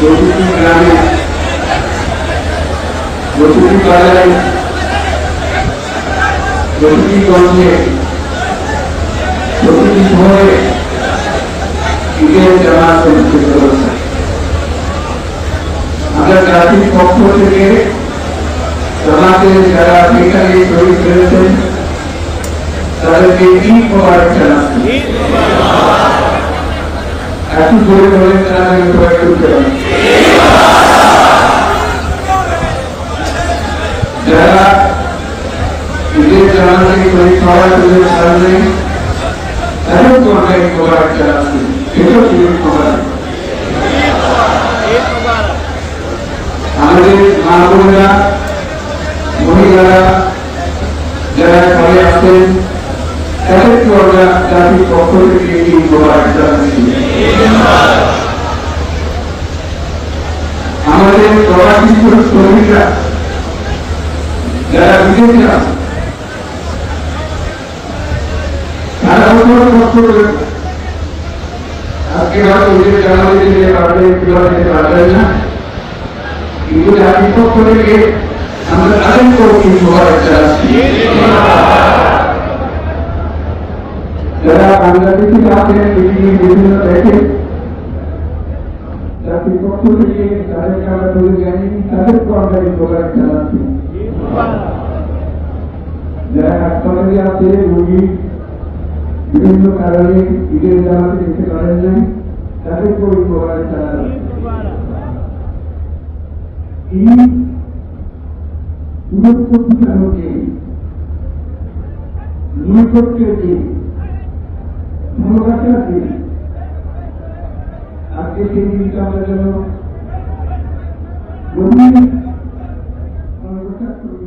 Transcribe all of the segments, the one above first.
ज्योतिषी ग्रामीण ज्योतिषी कार्यालय ज्योतिषी गौंजे ज्योतिषी भोरे ঈদের জামাত অনুষ্ঠিত হয়েছে আমরা জাতির পক্ষ থেকে জামাতের যারা বেকারি শহীদ হয়েছেন তাদেরকে ঈদ মোবারক জানাচ্ছি এত করে বলেন তারা হওয়ার জন্য সামনে তাদেরকে আমরা ঈদ মোবারক জানাচ্ছি এটাও ঈদ মোবারক আমাদের মা বোনেরা মহিলারা যারা ঘরে আসেন তাদেরকে আমরা জাতির পক্ষ থেকে এই উপহার জানাচ্ছি। আমাদের প্রবাসী শ্রমিকরা, যারা বিদেশে আছে তারা কোনো কষ্ট করে না। আজকে হয়তো ওদের জানাতে দিতে পারবে আমরা বিভিন্ন কারণে ঈদের জামাতে যেতে পারেন নাই তাদেরকেও এই প্রকার জানাচ্ছি এই নৈকট্যের ভালোবাসার দিন, আজকে সেই দিনটা আমরা যেন ভালোবাসার সঙ্গে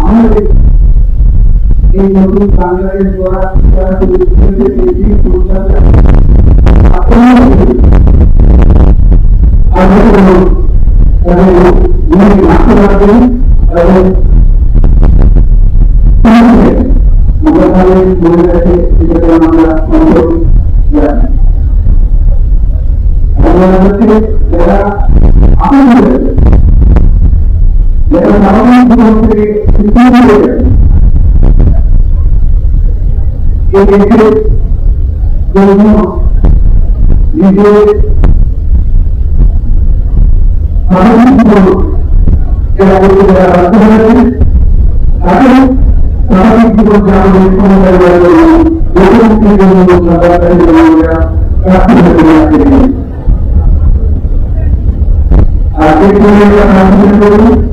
আমাদের তাদের মনে রাখতে পারবেন এবং মোবাইলে মনে রাখে সেটা আমরা অনুভব জানি এবং হচ্ছে যারা আপনাদের যারা সাধারণ জীবন থেকে শিক্ষা হয়ে গেছে এই দেশের জন্য নিজের সাধারণ জীবন যারা করতে যারা রাখতে পেরেছে তাকে স্বাভাবিক জীবন যাপনের ক্ষমতা দেওয়ার জন্য লোকমুক্তির জন্য সরকার তাদের জনগণরা প্রার্থী হতে রাখতে আর এই জন্য আমরা లేదా నవమాసం మంత్రి Thank you.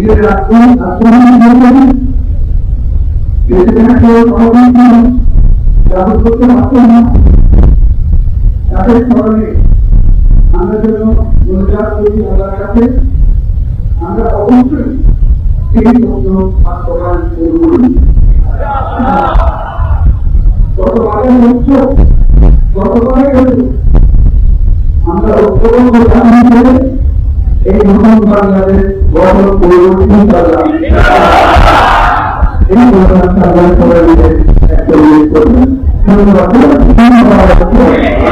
থাকতে সহযোগী ব্যবহার করতে পারতেন না তাদের স্মরণে আমরা যেন রোজগার করি আল্লাহর কাছে আমরা অবশ্যই আমরা এই নতুন Bangladesh Water polo inshallah. Ini bukan sahabat sahabat yang terlalu berat. Terima kasih.